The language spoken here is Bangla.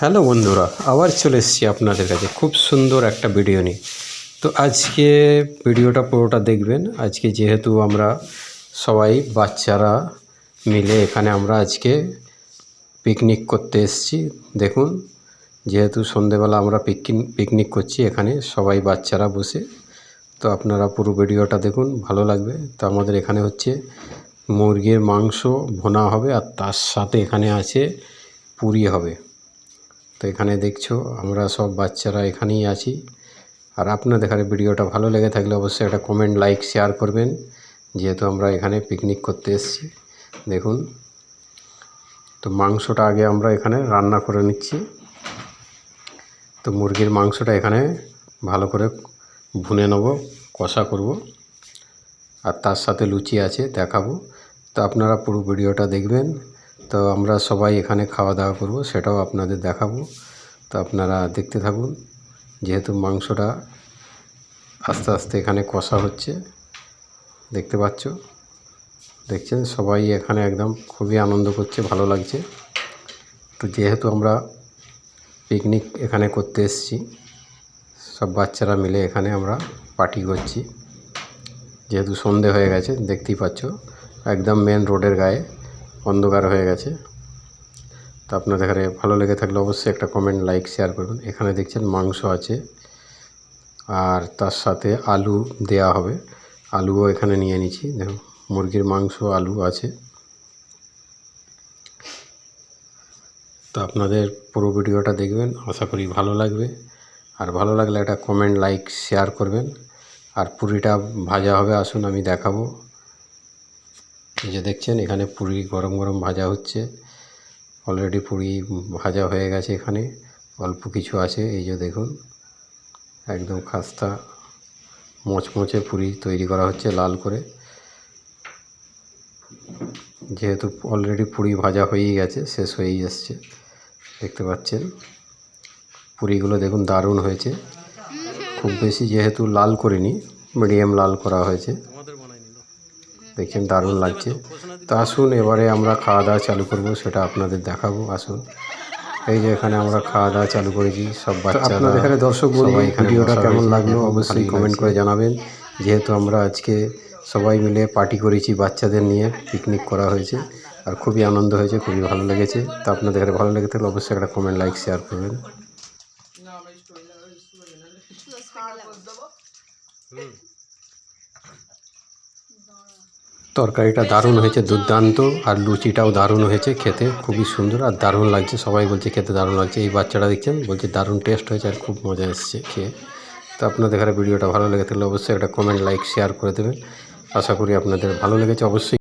হ্যালো বন্ধুরা, আবার চলে এসেছি আপনাদের কাছে খুব সুন্দর একটা ভিডিও নিয়ে। তো আজকে ভিডিওটা পুরোটা দেখবেন। আজকে যেহেতু আমরা সবাই বাচ্চারা মিলে এখানে আমরা আজকে পিকনিক করতে এসেছি। দেখুন, যেহেতু সন্ধেবেলা আমরা পিকনিক পিকনিক করছি এখানে, সবাই বাচ্চারা বসে। তো আপনারা পুরো ভিডিওটা দেখুন, ভালো লাগবে। তো আমাদের এখানে হচ্ছে মুরগির মাংস ভোনা হবে আর তার সাথে এখানে আছে পুরি হবে। তো এখানে দেখছ, আমরা সব বাচ্চারা এখানেই আছি। আর আপনাদের এখানে ভিডিওটা ভালো লেগে থাকলে অবশ্যই একটা কমেন্ট লাইক শেয়ার করবেন। যেহেতু আমরা এখানে পিকনিক করতে এসেছি, দেখুন। তো মাংসটা আগে আমরা এখানে রান্না করে নিচ্ছি। তো মুরগির মাংসটা এখানে ভালো করে ভুনে নেব, কষা করব। আর তার সাথে লুচি আছে, দেখাবো। তো আপনারা পুরো ভিডিওটা দেখবেন। তো আমরা সবাই এখানে খাওয়া দাওয়া করব, সেটাও আপনাদের দেখাবো। তো আপনারা দেখতে থাকুন, যেহেতু মাংসটা আস্তে আস্তে এখানে কষা হচ্ছে, দেখতে পাচ্ছ? দেখছেন? সবাই এখানে একদম খুবই আনন্দ করছে, ভালো লাগছে। তো যেহেতু আমরা পিকনিক এখানে করতে এসেছি, সব বাচ্চারা মিলে এখানে আমরা পার্টি করছি। যেহেতু সন্ধে হয়ে গেছে, দেখতেই পাচ্ছ? একদম মেন রোডের গায়ে। অন্ধকার হয়ে গেছে। তো আপনাদের এখানে ভালো লেগে থাকলে অবশ্যই একটা কমেন্ট লাইক শেয়ার করবেন। এখানে দেখছেন মাংস আছে আর তার সাথে আলু দেয়া হবে। আলুও এখানে নিয়ে নিচ্ছি। দেখুন, মুরগির মাংস, আলু আছে। তো আপনাদের পুরো ভিডিওটা দেখবেন। আশা করি ভালো লাগবে। আর ভালো লাগলে একটা কমেন্ট লাইক শেয়ার করবেন। আর পুরিটা ভাজা হবে, আসুন আমি দেখাবো। এই যে দেখছেন, এখানে পুরি গরম গরম ভাজা হচ্ছে। অলরেডি পুরি ভাজা হয়ে গেছে এখানে। অল্প কিছু আছে, এই যে দেখুন, একদম খাস্তা মোচমোচে পুরি তৈরি করা হচ্ছে লাল করে। যেহেতু অলরেডি পুরি ভাজা হয়েই গেছে, শেষ হয়েই এসছে, দেখতে পাচ্ছেন। পুরিগুলো দেখুন দারুণ হয়েছে। খুব বেশি যেহেতু লাল করিনি, মিডিয়াম লাল করা হয়েছে। দেখছেন দারুণ লাগছে। তো আসুন এবারে আমরা খাওয়া দাওয়া চালু করব সেটা আপনাদের দেখাবো। আসুন। এই যে এখানে আমরা খাওয়া দাওয়া চালু করেছি সব বাচ্চারা আপনাদের এখানে দর্শক সবাই ভিডিওটা কেমন লাগল অবশ্যই কমেন্ট করে জানাবেন। যেহেতু আমরা আজকে সবাই মিলে পার্টি করেছি বাচ্চাদের নিয়ে পিকনিক করা হয়েছে আর খুবই আনন্দ হয়েছে খুবই ভালো লেগেছে। তো আপনাদের এখানে ভালো লেগে থাকলে অবশ্যই একটা কমেন্ট লাইক শেয়ার করবেন। তরকারিটা দারুণ হয়েছে, দুর্দান্ত, আর লুচিটাও দারুণ হয়েছে খেতে, খুবই সুন্দর আর দারুণ লাগছে। সবাই বলছে খেতে দারুণ লাগছে। এই বাচ্চাটা দেখছেন, বলছে দারুণ টেস্ট হয়েছে আর খুব মজা এসছে খেয়ে। তো আপনাদের এখানে ভিডিওটা ভালো লেগে থাকলে অবশ্যই একটা কমেন্ট লাইক শেয়ার করে দেবেন। আশা করি আপনাদের ভালো লেগেছে। অবশ্যই